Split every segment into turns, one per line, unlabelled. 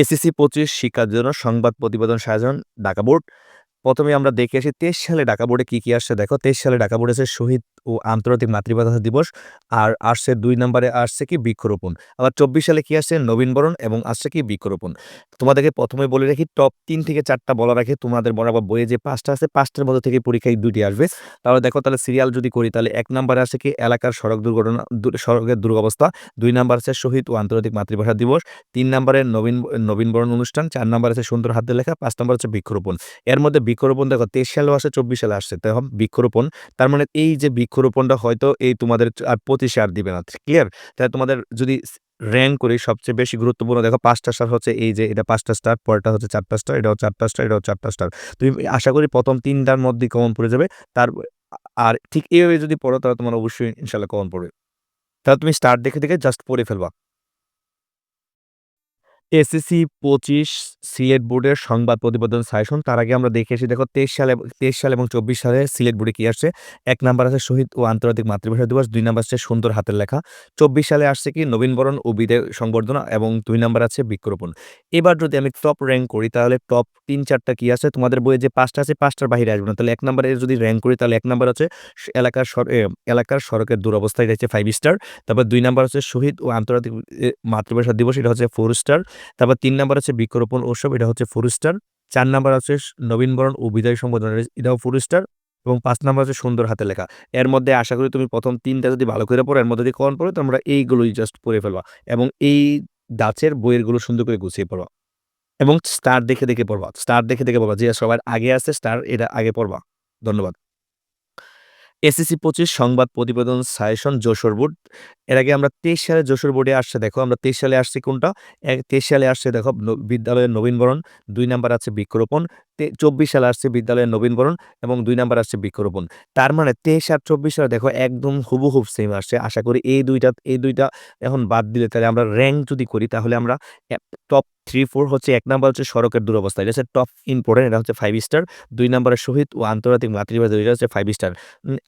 SSC পঁচিশ শিক্ষার জন্য সংবাদ প্রতিবেদন সাজন, ঢাকা বোর্ড। প্রথমে আমরা দেখে আসি, তেইশ সালে ঢাকা বোর্ডে কী কী আসছে? দেখো, তেইশ সালে ঢাকা বোর্ডে আছে শহীদ ও আন্তর্জাতিক মাতৃভাষা দিবস আর আসছে দুই নম্বরে আসছে কি বৃক্ষরোপণ। আবার চব্বিশ সালে কি আসছে? নবীনবরণ এবং আসছে কি বৃক্ষরোপণ। তোমাদেরকে প্রথমে বলে রাখি টপ তিন থেকে চারটা বলা রাখি, তোমাদের বরাবর বইয়ে যে পাঁচটা আছে, পাঁচটার মধ্যে থেকে পরীক্ষায় দুটি আসবে। তাহলে দেখো, তাহলে সিরিয়াল যদি করি, তাহলে এক নম্বরে আছে কি? এলাকার সড়ক দুর্ঘটনা সড়কের দুর্গবস্থা। দুই নম্বর আছে শহীদ ও আন্তর্জাতিক মাতৃভাষা দিবস। তিন নম্বরে নবীন নবীনবরণ অনুষ্ঠান। চার নম্বর আছে সুন্দর হাতে লেখা। পাঁচ নম্বর আছে বৃক্ষরোপণ। এর মধ্যে বৃক্ষরোপণ দেখো, তেইশ সালে আসে চব্বিশ সালে আসছে। তখন বৃক্ষরোপণ, তার মানে এই যে বৃক্ষরোপণটা হয়তো এই তোমাদের পঁচিশে আর দিবে না ক্লিয়ার তাহলে তোমাদের যদি র্যাঙ্ক করি, সবচেয়ে বেশি গুরুত্বপূর্ণ, দেখো পাঁচটা স্টার হচ্ছে এই যে, এটা পাঁচটা স্টার পরেরটা হচ্ছে চারটা স্টার এটাও চারটা স্টার এটাও চারটা স্টার তুমি আশা করি প্রথম তিনটার মধ্যে কমন পড়ে যাবে, তার আর ঠিক এইভাবে যদি পড়ো, তাহলে তোমার অবশ্যই ইনশাল্লাহ কমন পড়বে। তাহলে তুমি স্টার দেখে দেখে জাস্ট পড়ে ফেলবা। এসএসসি পঁচিশ সিলেট বোর্ডের সংবাদ প্রতিবেদন সাজেশন, তার আগে আমরা দেখে এসেছি দেখো, তেইশ সালে তেইশ সাল এবং চব্বিশ সালে সিলেট বোর্ডে কি আসছে? এক নাম্বার আছে শহীদ ও আন্তর্জাতিক মাতৃভাষা দিবস, দুই নাম্বার আছে সুন্দর হাতের লেখা। চব্বিশ সালে আসছে কি? নবীনবরণ ও বিদায় সংবর্ধনা এবং দুই নাম্বার আছে বৃক্ষরোপণ। এবার যদি আমি টপ র্যাঙ্ক করি, তাহলে টপ তিন চারটা কি আছে? তোমাদের বইয়ে যে পাঁচটা আছে, পাঁচটার বাইরে আসবে না। তাহলে এক নাম্বারে যদি র্যাঙ্ক করি, তাহলে এক নাম্বার আছে এলাকার এলাকার সড়কের দুরবস্থা, এটা হচ্ছে ফাইভ স্টার তারপর দুই নাম্বার হচ্ছে শহীদ ও আন্তর্জাতিক মাতৃভাষা দিবস, এটা হচ্ছে ফোর স্টার তারপর তিন নাম্বার আছে বৃক্ষরোপণ উৎসব, এটা হচ্ছে ফোর স্টার চার নাম্বার আছে নবীনবরণ ও বিদায় সম্বোধন এটাও ফোর স্টার এবং পাঁচ নাম্বার আছে সুন্দর হাতে লেখা। এর মধ্যে আশা করি তুমি প্রথম তিনটা যদি ভালো করে পড়ো, এর মধ্যে যদি কমন পড়ো, তোমরা এইগুলোই জাস্ট পড়ে ফেলবা। এবং এই দাঁচের বইয়েরগুলো সুন্দর করে গুছিয়ে পড়বা এবং স্টার দেখে দেখে পড়বা। স্টার দেখে দেখে পড়বা যে সবার আগে আছে স্টার এটা আগে পড়বা। ধন্যবাদ। এসএসসি পঁচিশ সংবাদ প্রতিবেদন সাজেশন যশোর বোর্ড। এর আগে আমরা তেইশ সালে যশোর বোর্ডে আসছে, দেখো আমরা তেইশ সালে আসছি কোনটা? তেইশ সালে আসছে, দেখো বিদ্যালয়ের নবীনবরণ, দুই নাম্বার আছে বৃক্ষরোপণ চব্বিশ সালে আসছে বিদ্যালয়ের নবীনবরণ এবং দুই নাম্বার আসছে বৃক্ষরোপণ। তার মানে তেইশ আর চব্বিশ সালে দেখো একদম হুবহুব সেম আসছে। আশা করি এই দুইটা এই দুইটা এখন বাদ দিলে তাহলে আমরা র্যাঙ্ক যদি করি তাহলে আমরা টপ থ্রি ফোর হচ্ছে এক নাম্বার হচ্ছে সড়কের দুরবস্থা। এটা হচ্ছে টপ ইম্পর্টেন্ট এটা হচ্ছে ফাইভ স্টার দুই নাম্বারে শহীদ ও আন্তর্জাতিক মাতৃভাষা, এটা হচ্ছে ফাইভ স্টার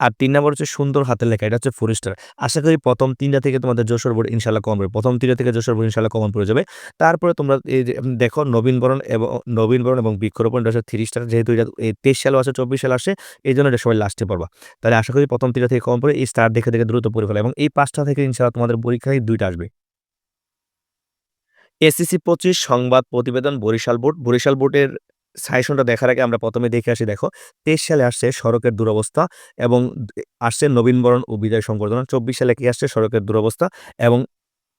আর তিন নাম্বার হচ্ছে সুন্দর হাতের লেখা, এটা হচ্ছে ফোর স্টার আশা করি প্রথম তিনটা থেকে তোমাদের যশোর বোর্ড ইনশাল্লাহ কমন পড়বে। প্রথম তিনটা থেকে যশোর বোর্ড ইনশাল্লাহ কমন পড়ে যাবে। তারপরে তোমরা এই দেখো নবীনবরণ এবং নবীনবরণ এবং বৃক্ষরোপণ, এটা হচ্ছে থ্রি স্টার যেহেতু এটা তেইশ সালে আসে চব্বিশ সাল আসে এই জন্য এটা সবাই লাস্টে পড়বা। তাহলে আশা করি প্রথম তিনটা থেকে কমন পড়ে, এই স্টার দেখে দেখে দ্রুত পড়ে এবং এই পাঁচটা থেকে ইনশাল্লাহ তোমাদের পরীক্ষায় দুইটা আসবে। এসএসসি পঁচিশ সংবাদ প্রতিবেদন বরিশাল বোর্ড। বরিশাল বোর্ডের সাজেশনটা দেখার আগে আমরা প্রথমে দেখে আসি, দেখো, তেইশ সালে আসছে সড়কের দুরবস্থা এবং আসছে নবীনবরণ ও বিজয় সংবর্ধনা। চব্বিশ সালে কি আসছে? সড়কের দুরবস্থা এবং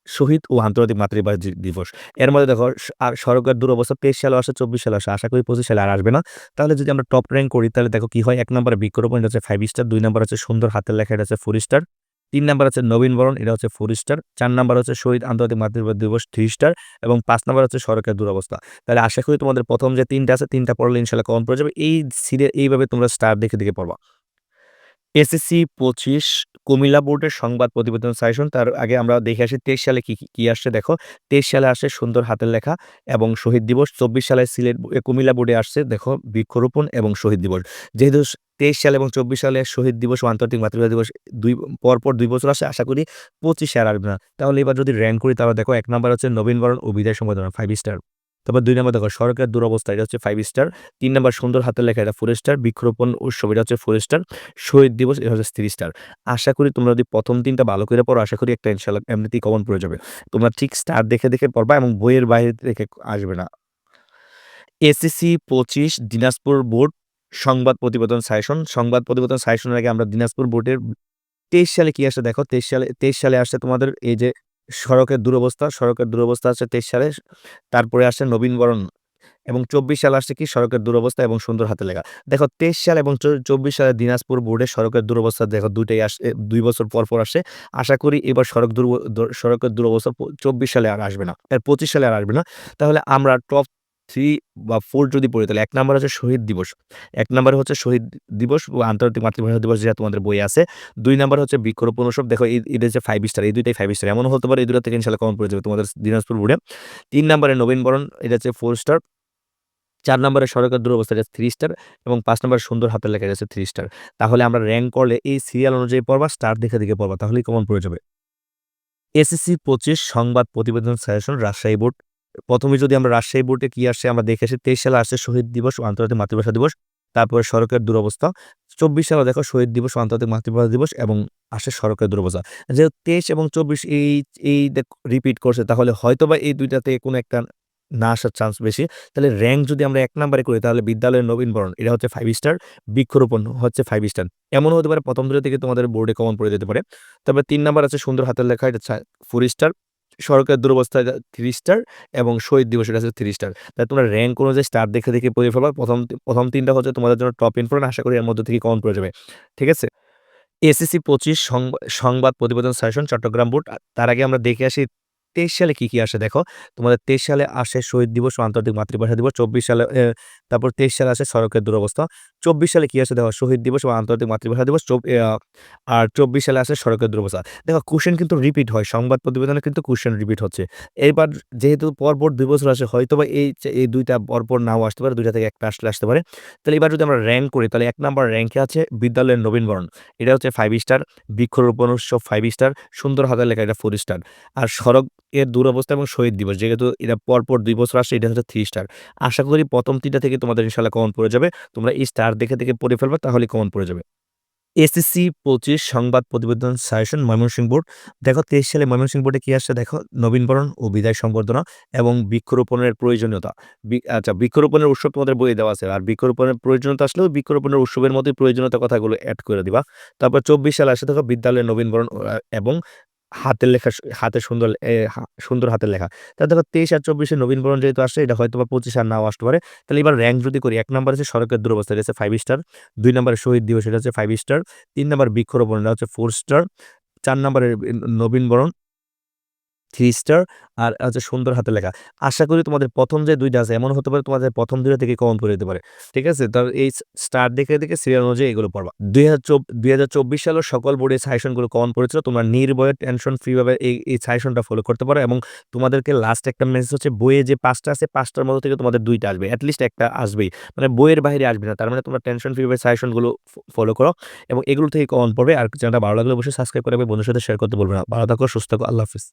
শহীদ ও আন্তর্জাতিক মাতৃভাষা দিবস। এর মধ্যে দেখো সড়কের দুরবস্থা তেইশ সালে আসে চব্বিশ সালে আসে আশা করি পঁচিশ সালে আর আসবে না। তাহলে যদি আমরা টপ র্যাঙ্ক করি, তাহলে দেখো কি হয়? এক নম্বরে বৃক্ষরোপণ হচ্ছে ফাইভ স্টার দুই নম্বর হচ্ছে সুন্দর হাতের লেখা, এটা হচ্ছে ফোর স্টার তিন নাম্বার হচ্ছে নবীনবরণ এটা হচ্ছে ফোর স্টার চার নাম্বার হচ্ছে শহীদ আন্তর্জাতিক মাতৃভাষা দিবস থ্রি স্টার এবং পাঁচ নাম্বার হচ্ছে সড়কের দুরবস্থা। তাহলে আশা করি তোমাদের প্রথম যে তিনটা আছে, তিনটা পড়লে ইনশাল্লাহ কমন পড়ে যাবে। এই সিরিয়াল এইভাবে তোমরা স্টার দেখে দেখে পড়বা। এসএসসি পঁচিশ কুমিল্লা বোর্ডের সংবাদ প্রতিবেদন সাজেশন, তার আগে আমরা দেখে আসি তেইশ সালে কি, কি- আসছে, দেখো। তেইশ সালে আসছে সুন্দর হাতের লেখা এবং শহীদ দিবস, চব্বিশ সালে সিলেট কুমিল্লা বোর্ডে আসছে, দেখো, বৃক্ষরোপণ এবং শহীদ দিবস। যেহেতু তেইশ সাল এবং চব্বিশ সালে শহীদ দিবস ও আন্তর্জাতিক মাতৃভাষা দিবস দুই, পরপর দুই বছর আসে, আশা করি পঁচিশে আর আসবে না। তাহলে এবার যদি র্যাঙ্ক করি, তাহলে দেখো, এক নম্বর হচ্ছে নবীনবরণ ও বিদায় সম্বোধনা ফাইভ স্টার তারপর দুই নম্বর দেখো সরকারের দুরবস্থা, এটা হচ্ছে ফাইভ স্টার তিন নম্বর সুন্দর হাতের লেখা, এটা ফোর স্টার বৃক্ষরোপণ উৎসব, এটা হচ্ছে ফোর স্টার শহীদ দিবস, এটা হচ্ছে থ্রি স্টার আশা করি তোমরা যদি প্রথম তিনটা ভালো করে পড়ো, আশা করি একটা ইনশাল্লাহ এমনিতেই কমন পড়ে যাবে। তোমরা ঠিক স্টার দেখে দেখে পড়বা এবং বইয়ের বাইরে দেখে আসবে না। এসএসসি পঁচিশ, দিনাজপুর বোর্ড, সংবাদ প্রতিবেদন সাজেশন সংবাদ প্রতিবেদন সাজেশনের আগে আমরা দিনাজপুর বোর্ডের তেইশ সালে কি আসে দেখো? তেইশ সালে তেইশ সালে আসছে তোমাদের এই যে সড়কের দুরবস্থা সড়কের দুরবস্থা আছে তেইশ সালে, তারপরে আসে নবীনবরণ এবং চব্বিশ সালে আসছে কি সড়কের দুরবস্থা এবং সুন্দর হাতে লেখা। দেখো তেইশ সাল এবং চব্বিশ সালে দিনাজপুর বোর্ডে সড়কের দুরবস্থা দেখো দুইটাই আসে দুই বছর পর পর আসে। আশা করি এবার সড়ক দুর সড়কের দুরবস্থা চব্বিশ সালে আর আসবে না, এর পঁচিশ সালে আর আসবে না। তাহলে আমরা টপ থ্রি বা ফোর যদি পড়ি, তাহলে এক নম্বর হচ্ছে শহীদ দিবস। এক নম্বরে হচ্ছে শহীদ দিবস ও আন্তর্জাতিক মাতৃভাষা দিবস যেটা তোমাদের বই আছে। দুই নম্বর হচ্ছে বৃক্ষরোপণ উৎসব। দেখো এটা হচ্ছে ফাইভ স্টার এই দুইটাই ফাইভ স্টার এমন হতে পারে এই দুটো থেকে ইনশাল্লাহ কমন পড়ে যাবে তোমাদের দিনাজপুর বোর্ডে তিন নম্বরে নবীনবরণ, এটা হচ্ছে ফোর স্টার চার নম্বরে সড়কের দুরবস্থা, এটা থ্রি স্টার এবং পাঁচ নম্বরে সুন্দর হাতের লেখা হচ্ছে থ্রি স্টার তাহলে আমরা র্যাঙ্ক করলে এই সিরিয়াল অনুযায়ী পড়বা স্টার দেখে দেখে পড়বা, তাহলেই কমন পড়ে যাবে। এসএসসি পঁচিশ সংবাদ প্রতিবেদন সাজেশন রাজশাহী বোর্ড প্রথমে যদি আমরা রাজশাহী বোর্ডে কি আসছে আমরা দেখে আসি, তেইশ সালে আসছে শহীদ দিবস ও আন্তর্জাতিক মাতৃভাষা দিবস। তারপরে সড়কের দুরবস্থা। চব্বিশ সালে দেখো শহীদ দিবস আন্তর্জাতিক মাতৃভাষা দিবস এবং আসে সড়কের দুরবস্থা। যেহেতু তেইশ এবং চব্বিশ এই এই রিপিট করছে, তাহলে হয়তোবা এই দুইটাতে কোনো একটা না আসার চান্স বেশি। তাহলে র্যাঙ্ক যদি আমরা এক নাম্বারে করি, তাহলে বিদ্যালয়ের নবীনবরণ এটা হচ্ছে ফাইভ স্টার বৃক্ষরোপণ হচ্ছে ফাইভ স্টার এমনও হতে পারে প্রথম দুটো থেকে তোমাদের বোর্ডে কমন পড়ে যেতে পারে। তারপরে তিন নাম্বার আছে সুন্দর হাতের লেখা, এটা ফোর স্টার সড়কের দুরবস্থা থ্রি স্টার এবং শহীদ দিবস এটা হচ্ছে থ্রি স্টার তাই তোমরা র্যাঙ্ক অনুযায়ী স্টার দেখে দেখে পড়ে ফেলবা প্রথম প্রথম তিনটা হচ্ছে তোমাদের জন্য টপ ইনফোর্ট আশা করি এর মধ্যে থেকে কমন পড়ে যাবে। ঠিক আছে? এসএসসি পঁচিশ সংবাদ প্রতিবেদন সেশন চট্টগ্রাম বোর্ড তার আগে আমরা দেখে আসি তেইশ সালে কি কি আসে দেখো? তোমাদের তেইশ সালে আসে শহীদ দিবস ও আন্তর্জাতিক মাতৃভাষা দিবস। চব্বিশ সালে তারপর তেইশ সালে আসে সড়কের দুরবস্থা। চব্বিশ সালে কি আসে দেখো? শহীদ দিবস ও আন্তর্জাতিক মাতৃভাষা দিবস। আর চব্বিশ সালে আসে সড়কের দুরবস্থা। দেখো কোশ্চেন কিন্তু রিপিট হয়। সংবাদ প্রতিবেদনে কিন্তু কোশ্চেন রিপিট হচ্ছে। এবার যেহেতু পরপর দুই বছর আসে হয়তো বা এই এই দুইটা পরপর নাও আসতে পারে, দুইটা থেকে একটা আসলে আসতে পারে। তাহলে এবার যদি আমরা র্যাঙ্ক করি, তাহলে এক নাম্বার র্যাঙ্কে আছে বিদ্যালয়ের নবীনবরণ। এটা হচ্ছে ফাইভ স্টার বৃক্ষরোপণ উৎসব ফাইভ স্টার সুন্দর হাতের লেখা এটা ফোর স্টার আর সড়ক এর দুরবস্থা এবং শহীদ দিবস, যেহেতু এটা পরপর দুই বছর আসছে, এটা হচ্ছে থ্রি স্টার আশা করি প্রথম তিনটা থেকে তোমাদের ইনশাল্লাহ কমন পড়ে যাবে। তোমরা এই স্টার দেখে দেখে পড়ে ফেলবে, তাহলে কমন পড়ে যাবে। এসএসসি পঁচিশ সংবাদ প্রতিবেদন সাজেশন ময়মনসিংহ বোর্ড দেখো, তেইশ সালে ময়মনসিংহ বোর্ডে কী আসছে? দেখো, নবীনবরণ ও বিদায় সংবর্ধনা এবং বৃক্ষরোপণের প্রয়োজনীয়তা। আচ্ছা বৃক্ষরোপণের উৎসব তোমাদের বই দেওয়া আছে। আর বৃক্ষরোপণের প্রয়োজনীয়তা আসলেও বৃক্ষরোপণের উৎসবের মধ্যে প্রয়োজনীয়তা কথাগুলো অ্যাড করে দিবা। তারপর চব্বিশ সালে আসে, দেখো বিদ্যালয়ের নবীনবরণ এবং হাতের লেখা হাতে সুন্দর সুন্দর হাতের লেখা। তা দেখো তেইশ আর চব্বিশে নবীনবরণ যেহেতু আসছে, এটা হয়তো বা পঁচিশ আর নাও আসতে পারে। তাহলে এবার র্যাঙ্ক যদি করি, এক নম্বর আছে সড়কের দুরবস্থা, এটা হচ্ছে ফাইভ স্টার দুই নম্বরে শহীদ দিবস, এটা হচ্ছে ফাইভ স্টার তিন নম্বর বৃক্ষরোপণ, এটা হচ্ছে ফোর স্টার চার নম্বরের নবীনবরণ থ্রি স্টার আর হচ্ছে সুন্দর হাতে লেখা। আশা করি তোমাদের প্রথম যে দুইটা আছে, এমন হতে পারে তোমাদের প্রথম দুইটা থেকে কমন করে দিতে পারে। ঠিক আছে? তার এই স্টার দেখে দেখে সিরিয়াল অনুযায়ী এগুলো পড়বা। দুই হাজার চব্বিশ সালের সকল বোর্ডের সাজেশনগুলো কমন পড়েছিল। তোমরা নির্ভয়ে টেনশন ফ্রিভাবে এই এই সাজেশনটা ফলো করতে পারো এবং তোমাদেরকে লাস্ট একটা মেসেজ হচ্ছে, বইয়ে যে পাঁচটা আছে, পাঁচটার মধ্যে থেকে তোমাদের দুইটা আসবে। অ্যাটলিস্ট একটা আসবেই। মানে বইয়ের বাইরে আসবে না। তার মানে তোমরা টেনশন ফ্রিভাবে সাজেশনগুলো ফলো করো এবং এগুলো থেকে কমন পড়বে। আর চ্যানেলটা ভালো লাগলে অবশ্যই সাবস্ক্রাইব করে বন্ধুর সাথে শেয়ার করতে বলবে না। ভালো থাকো, সুস্থ থাকো। আল্লাহ হাফিজ।